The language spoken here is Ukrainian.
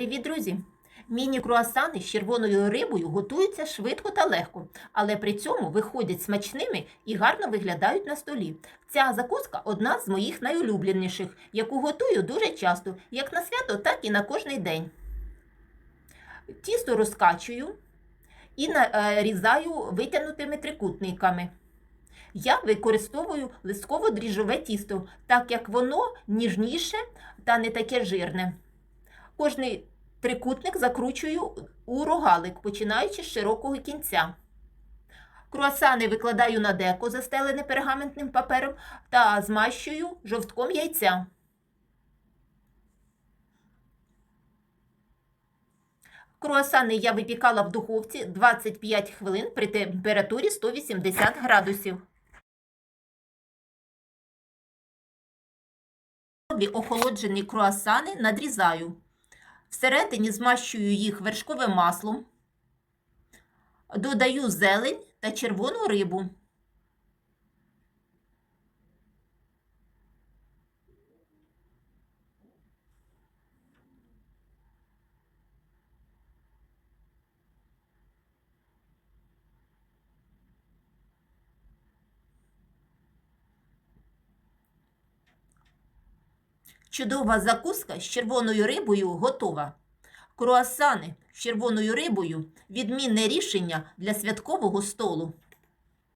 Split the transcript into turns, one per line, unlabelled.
Привіт, друзі! Міні-круасани з червоною рибою готуються швидко та легко, але при цьому виходять смачними і гарно виглядають на столі. Ця закуска одна з моїх найулюбленіших, яку готую дуже часто, як на свято, так і на кожний день. Тісто розкачую і нарізаю витягнутими трикутниками. Я використовую листково-дріжджове тісто, так як воно ніжніше та не таке жирне. Кожний трикутник закручую у рогалик, починаючи з широкого кінця. Круасани викладаю на деко, застелене пергаментним папером, та змащую жовтком яйця. Круасани я випікала в духовці 25 хвилин при температурі 180 градусів. Охолоджені круасани надрізаю. Всередині змащую їх вершковим маслом, додаю зелень та червону рибу. Чудова закуска з червоною рибою готова. Круасани з червоною рибою відмінне рішення для святкового столу.